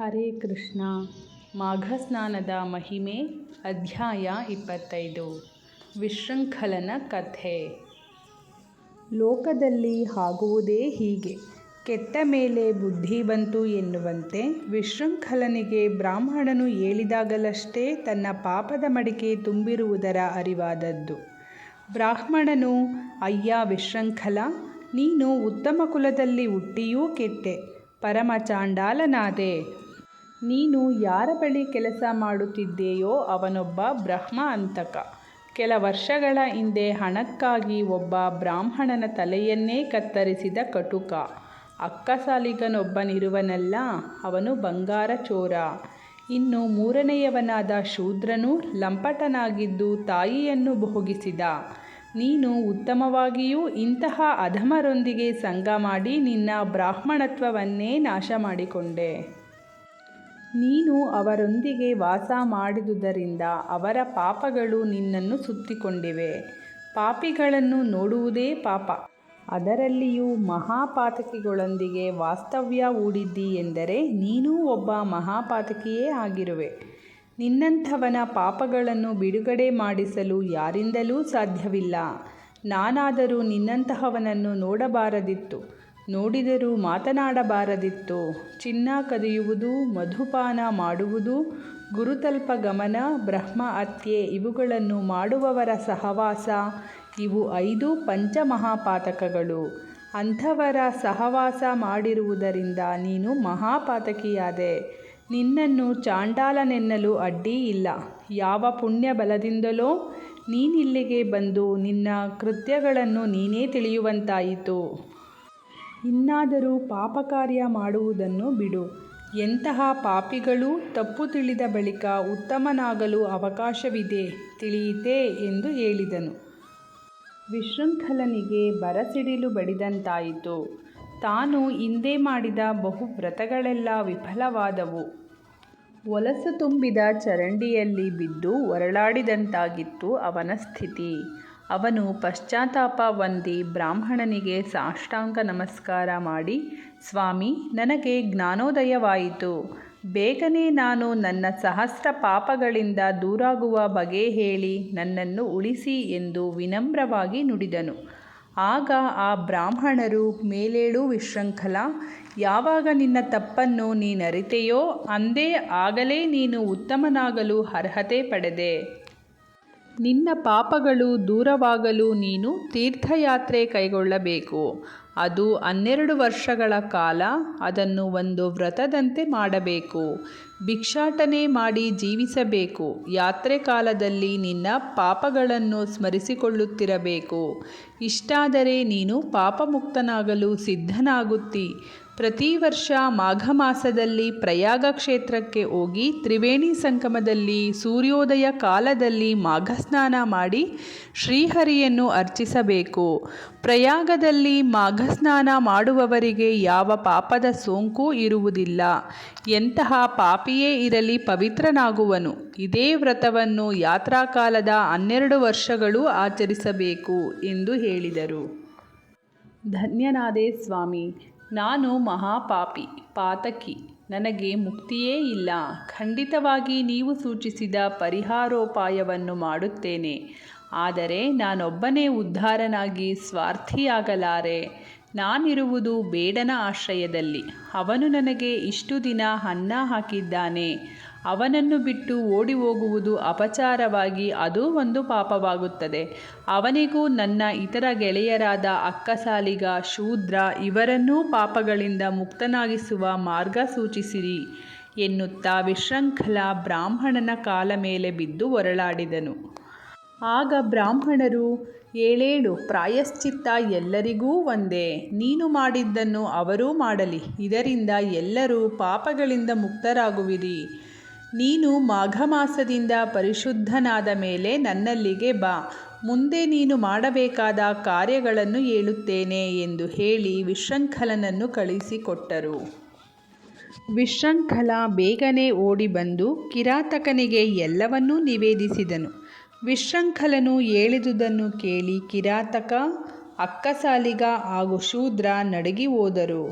ಹರೇ ಕೃಷ್ಣ. ಮಾಘ ಸ್ನಾನದ ಮಹಿಮೆ, ಅಧ್ಯಾಯ ಇಪ್ಪತ್ತೈದು. ವಿಶೃಂಖಲನ ಕಥೆ. ಲೋಕದಲ್ಲಿ ಆಗುವುದೇ ಹೀಗೆ. ಕೆಟ್ಟ ಮೇಲೆ ಬುದ್ಧಿ ಬಂತು ಎನ್ನುವಂತೆ ವಿಶೃಂಖಲನಿಗೆ ಬ್ರಾಹ್ಮಣನು ಹೇಳಿದಾಗಲಷ್ಟೇ ತನ್ನ ಪಾಪದ ಮಡಿಕೆ ತುಂಬಿರುವುದರ ಅರಿವಾದದ್ದು. ಬ್ರಾಹ್ಮಣನು, ಅಯ್ಯ ವಿಶೃಂಖಲ, ನೀನು ಉತ್ತಮ ಕುಲದಲ್ಲಿ ಹುಟ್ಟಿಯೂ ಕೆಟ್ಟೆ. ಪರಮ ಚಾಂಡಾಲನಾದೆ. ನೀನು ಯಾರ ಬಳಿ ಕೆಲಸ ಮಾಡುತ್ತಿದ್ದೆಯೋ ಅವನೊಬ್ಬ ಬ್ರಹ್ಮ ಅಂತಕ. ಕೆಲ ವರ್ಷಗಳ ಹಿಂದೆ ಹಣಕ್ಕಾಗಿ ಒಬ್ಬ ಬ್ರಾಹ್ಮಣನ ತಲೆಯನ್ನೇ ಕತ್ತರಿಸಿದ ಕಟುಕ. ಅಕ್ಕಸಾಲಿಗನೊಬ್ಬನಿರುವನಲ್ಲ, ಅವನು ಬಂಗಾರ ಚೋರ. ಇನ್ನು ಮೂರನೆಯವನಾದ ಶೂದ್ರನು ಲಂಪಟನಾಗಿದ್ದು ತಾಯಿಯನ್ನು ಭೋಗಿಸಿದ. ನೀನು ಉತ್ತಮವಾಗಿಯೂ ಇಂತಹ ಅಧಮರೊಂದಿಗೆ ಸಂಗ ಮಾಡಿ ನಿನ್ನ ಬ್ರಾಹ್ಮಣತ್ವವನ್ನೇ ನಾಶ ಮಾಡಿಕೊಂಡೆ ನೀನು ಅವರೊಂದಿಗೆ ವಾಸ ಮಾಡಿದುದರಿಂದ ಅವರ ಪಾಪಗಳು ನಿನ್ನನ್ನು ಸುತ್ತಿಕೊಂಡಿವೆ. ಪಾಪಿಗಳನ್ನು ನೋಡುವುದೇ ಪಾಪ. ಅದರಲ್ಲಿಯೂ ಮಹಾಪಾತಕಿಗಳೊಂದಿಗೆ ವಾಸ್ತವ್ಯ ಹೂಡಿದ್ದಿ ಎಂದರೆ ನೀನೂ ಒಬ್ಬ ಮಹಾಪಾತಕಿಯೇ ಆಗಿರುವೆ. ನಿನ್ನಂಥವನ ಪಾಪಗಳನ್ನು ಬಿಡುಗಡೆ ಮಾಡಿಸಲು ಯಾರಿಂದಲೂ ಸಾಧ್ಯವಿಲ್ಲ. ನಾನಾದರೂ ನಿನ್ನಂತಹವನನ್ನು ನೋಡಬಾರದಿತ್ತು. ನೋಡಿದರೂ ಮಾತನಾಡಬಾರದಿತ್ತು? ಚಿನ್ನ ಕದಿಯುವುದು, ಮಧುಪಾನ ಮಾಡುವುದು, ಗುರುತಲ್ಪ ಗಮನ, ಬ್ರಹ್ಮ ಹತ್ಯೆ ಇವುಗಳನ್ನು ಮಾಡುವವರ ಸಹವಾಸ. ಇವು ಐದು ಪಂಚಮಹಾಪಾತಕಗಳು. ಅಂಥವರ ಸಹವಾಸ ಮಾಡಿರುವುದರಿಂದ ನೀನು ಮಹಾಪಾತಕಿಯಾದೆ. ನಿನ್ನನ್ನು ಚಾಂಡಾಲನೆನ್ನಲು ಅಡ್ಡಿ ಇಲ್ಲ. ಯಾವ ಪುಣ್ಯ ಬಲದಿಂದಲೋ ನೀನಿಲ್ಲಿಗೆ ಬಂದು ನಿನ್ನ ಕೃತ್ಯಗಳನ್ನು ನೀನೇ ತಿಳಿಯುವಂತಾಯಿತು. ಇನ್ನಾದರೂ ಪಾಪಕಾರ್ಯ ಮಾಡುವುದನ್ನು ಬಿಡು. ಎಂತಹ ಪಾಪಿಗಳೂ ತಪ್ಪು ತಿಳಿದ ಬಳಿಕ ಉತ್ತಮನಾಗಲು ಅವಕಾಶವಿದೆ, ತಿಳಿಯಿತೇ ಎಂದು ಹೇಳಿದನು. ವಿಶೃಂಖಲನಿಗೆ ಬರಸಿಡಿಲು ಬಡಿದಂತಾಯಿತು. ತಾನು ಹಿಂದೆ ಮಾಡಿದ ಬಹು ವ್ರತಗಳೆಲ್ಲ ವಿಫಲವಾದವು. ಒಲಸು ತುಂಬಿದ ಚರಂಡಿಯಲ್ಲಿ ಬಿದ್ದು ಹೊರಳಾಡಿದಂತಾಗಿತ್ತು ಅವನ ಸ್ಥಿತಿ. ಅವನು ಪಶ್ಚಾತ್ತಾಪ ಹೊಂದಿ ಬ್ರಾಹ್ಮಣನಿಗೆ ಸಾಷ್ಟಾಂಗ ನಮಸ್ಕಾರ ಮಾಡಿ, ಸ್ವಾಮಿ, ನನಗೆ ಜ್ಞಾನೋದಯವಾಯಿತು. ಬೇಗನೆ ನಾನು ನನ್ನ ಸಹಸ್ರ ಪಾಪಗಳಿಂದ ದೂರಾಗುವ ಬಗೆ ಹೇಳಿ ನನ್ನನ್ನು ಉಳಿಸಿ ಎಂದು ವಿನಮ್ರವಾಗಿ ನುಡಿದನು. ಆಗ ಆ ಬ್ರಾಹ್ಮಣರು, ಮೇಲೇಳು ವಿಶೃಂಖಲ, ಯಾವಾಗ ನಿನ್ನ ತಪ್ಪನ್ನು ನೀನರಿತೆಯೋ, ಅಂದೇ ಆಗಲೇ ನೀನು ಉತ್ತಮನಾಗಲು ಅರ್ಹತೆ ಪಡೆದೆ. ನಿನ್ನ ಪಾಪಗಳು ದೂರವಾಗಲು ನೀನು ತೀರ್ಥಯಾತ್ರೆ ಕೈಗೊಳ್ಳಬೇಕು. ಅದು ಹನ್ನೆರಡು ವರ್ಷಗಳ ಕಾಲ ಅದನ್ನು ಒಂದು ವ್ರತದಂತೆ ಮಾಡಬೇಕು. ಭಿಕ್ಷಾಟನೆ ಮಾಡಿ ಜೀವಿಸಬೇಕು. ಯಾತ್ರೆ ಕಾಲದಲ್ಲಿ ನಿನ್ನ ಪಾಪಗಳನ್ನು ಸ್ಮರಿಸಿಕೊಳ್ಳುತ್ತಿರಬೇಕು. ಇಷ್ಟಾದರೆ ನೀನು ಪಾಪಮುಕ್ತನಾಗಲು ಸಿದ್ಧನಾಗುತ್ತಿ. ಪ್ರತಿ ವರ್ಷ ಮಾಘ ಮಾಸದಲ್ಲಿ ಪ್ರಯಾಗ ಕ್ಷೇತ್ರಕ್ಕೆ ಹೋಗಿ ತ್ರಿವೇಣಿ ಸಂಗಮದಲ್ಲಿ ಸೂರ್ಯೋದಯ ಕಾಲದಲ್ಲಿ ಮಾಘಸ್ನಾನ ಮಾಡಿ ಶ್ರೀಹರಿಯನ್ನು ಅರ್ಚಿಸಬೇಕು. ಪ್ರಯಾಗದಲ್ಲಿ ಮಾಘಸ್ನಾನ ಮಾಡುವವರಿಗೆ ಯಾವ ಪಾಪದ ಸೋಂಕು ಇರುವುದಿಲ್ಲ. ಎಂತಹ ಪಾಪಿಯೇ ಇರಲಿ ಪವಿತ್ರನಾಗುವನು. ಇದೇ ವ್ರತವನ್ನು ಯಾತ್ರಾಕಾಲದ ಹನ್ನೆರಡು ವರ್ಷಗಳು ಆಚರಿಸಬೇಕು ಎಂದು ಹೇಳಿದರು. ಧನ್ಯನಾದೇ ಸ್ವಾಮಿ. ನಾನು ಮಹಾಪಾಪಿ, ಪಾತಕಿ. ನನಗೆ ಮುಕ್ತಿಯೇ ಇಲ್ಲ. ಖಂಡಿತವಾಗಿ ನೀವು ಸೂಚಿಸಿದ ಪರಿಹಾರೋಪಾಯವನ್ನು ಮಾಡುತ್ತೇನೆ. ಆದರೆ ನಾನೊಬ್ಬನೇ ಉದ್ಧಾರನಾಗಿ ಸ್ವಾರ್ಥಿಯಾಗಲಾರೆ. ನಾನಿರುವುದು ಬೇಡನ ಆಶ್ರಯದಲ್ಲಿ. ಅವನು ನನಗೆ ಇಷ್ಟು ದಿನ ಅನ್ನ ಹಾಕಿದ್ದಾನೆ. ಅವನನ್ನು ಬಿಟ್ಟು ಓಡಿ ಹೋಗುವುದು ಅಪಚಾರವಾಗಿ ಅದು ಒಂದು ಪಾಪವಾಗುತ್ತದೆ. ಅವನಿಗೂ ನನ್ನ ಇತರ ಗೆಳೆಯರಾದ ಅಕ್ಕಸಾಲಿಗ, ಶೂದ್ರ ಇವರನ್ನೂ ಪಾಪಗಳಿಂದ ಮುಕ್ತನಾಗಿಸುವ ಮಾರ್ಗ ಸೂಚಿಸಿರಿ ಎನ್ನುತ್ತಾ ವಿಶೃಂಖಲ ಬ್ರಾಹ್ಮಣನ ಕಾಲ ಮೇಲೆ ಬಿದ್ದು ಹೊರಳಾಡಿದನು ಆಗ ಬ್ರಾಹ್ಮಣರು, ಏಳೇಳು, ಪ್ರಾಯಶ್ಚಿತ್ತ ಎಲ್ಲರಿಗೂ ಒಂದೇ. ನೀನು ಮಾಡಿದ್ದನ್ನು ಅವರೂ ಮಾಡಲಿ. ಇದರಿಂದ ಎಲ್ಲರೂ ಪಾಪಗಳಿಂದ ಮುಕ್ತರಾಗುವಿರಿ. ನೀನು ಮಾಘ ಮಾಸದಿಂದ ಪರಿಶುದ್ಧನಾದ ಮೇಲೆ ನನ್ನಲ್ಲಿಗೆ ಬಾ. ಮುಂದೆ ನೀನು ಮಾಡಬೇಕಾದ ಕಾರ್ಯಗಳನ್ನು ಹೇಳುತ್ತೇನೆ ಎಂದು ಹೇಳಿ ವಿಶೃಂಖಲನನ್ನು ಕಳಿಸಿಕೊಟ್ಟರು ವಿಶೃಂಖಲ ಬೇಗನೆ ಓಡಿ ಬಂದು ಕಿರಾತಕನಿಗೆ ಎಲ್ಲವನ್ನೂ ನಿವೇದಿಸಿದನು. ವಿಶೃಂಖಲನು ಹೇಳಿದುದನ್ನು ಕೇಳಿ ಕಿರಾತಕ ಅಕ್ಕಸಾಲಿಗ ಹಾಗೂ ಶೂದ್ರ ನಡುಗಿ ಹೋದರು.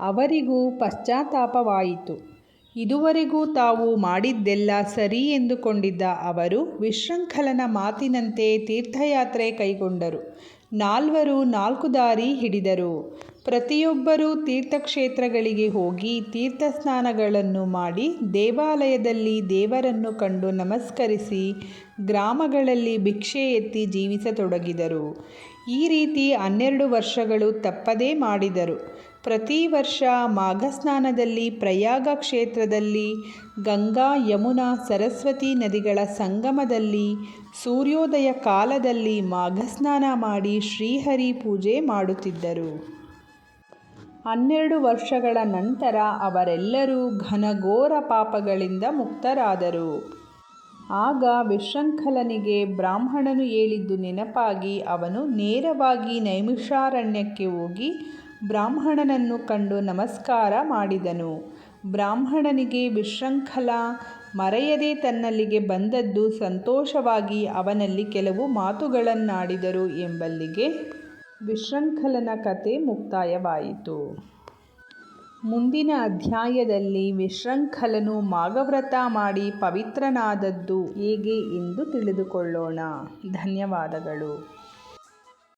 ಅವರಿಗೂ ಪಶ್ಚಾತ್ತಾಪವಾಯಿತು. ಇದುವರೆಗೂ ತಾವು ಮಾಡಿದ್ದೆಲ್ಲ ಸರಿ ಎಂದುಕೊಂಡಿದ್ದ ಅವರು ವಿಶೃಂಖಲನ ಮಾತಿನಂತೆ ತೀರ್ಥಯಾತ್ರೆ ಕೈಗೊಂಡರು. ನಾಲ್ವರು ನಾಲ್ಕು ದಾರಿ ಹಿಡಿದರು. ಪ್ರತಿಯೊಬ್ಬರೂ ತೀರ್ಥಕ್ಷೇತ್ರಗಳಿಗೆ ಹೋಗಿ ತೀರ್ಥಸ್ನಾನಗಳನ್ನು ಮಾಡಿ ದೇವಾಲಯದಲ್ಲಿ ದೇವರನ್ನು ಕಂಡು ನಮಸ್ಕರಿಸಿ ಗ್ರಾಮಗಳಲ್ಲಿ ಭಿಕ್ಷೆ ಎತ್ತಿ ಜೀವಿಸತೊಡಗಿದರು. ಈ ರೀತಿ ಹನ್ನೆರಡು ವರ್ಷಗಳು ತಪ್ಪದೇ ಮಾಡಿದರು. ಪ್ರತಿ ವರ್ಷ ಮಾಘಸ್ನಾನದಲ್ಲಿ ಪ್ರಯಾಗ ಕ್ಷೇತ್ರದಲ್ಲಿ, ಗಂಗಾ, ಯಮುನಾ, ಸರಸ್ವತಿ ನದಿಗಳ ಸಂಗಮದಲ್ಲಿ, ಸೂರ್ಯೋದಯ ಕಾಲದಲ್ಲಿ ಮಾಘಸ್ನಾನ ಮಾಡಿ ಶ್ರೀಹರಿ ಪೂಜೆ ಮಾಡುತ್ತಿದ್ದರು. ಹನ್ನೆರಡು ವರ್ಷಗಳ ನಂತರ ಅವರೆಲ್ಲರೂ ಘನಘೋರ ಪಾಪಗಳಿಂದ ಮುಕ್ತರಾದರು. ಆಗ ವಿಶೃಂಖಲನಿಗೆ ಬ್ರಾಹ್ಮಣನು ಹೇಳಿದ್ದು ನೆನಪಾಗಿ ಅವನು ನೇರವಾಗಿ ನೈಮಿಷಾರಣ್ಯಕ್ಕೆ ಹೋಗಿ ಬ್ರಾಹ್ಮಣನನ್ನು ಕಂಡು ನಮಸ್ಕಾರ ಮಾಡಿದನು. ಬ್ರಾಹ್ಮಣನಿಗೆ ವಿಶೃಂಖಲ ಮರೆಯದೆ ತನ್ನಲ್ಲಿಗೆ ಬಂದದ್ದು ಸಂತೋಷವಾಗಿ ಅವನಲ್ಲಿ ಕೆಲವು ಮಾತುಗಳನ್ನಾಡಿದರು ಎಂಬಲ್ಲಿಗೆ ವಿಶೃಂಖಲನ ಕತೆ ಮುಕ್ತಾಯವಾಯಿತು. ಮುಂದಿನ ಅಧ್ಯಾಯದಲ್ಲಿ ವಿಶೃಂಖಲನು ಮಾಘವ್ರತ ಮಾಡಿ ಪವಿತ್ರನಾದದ್ದು ಹೇಗೆ ಎಂದು ತಿಳಿದುಕೊಳ್ಳೋಣ. ಧನ್ಯವಾದಗಳು.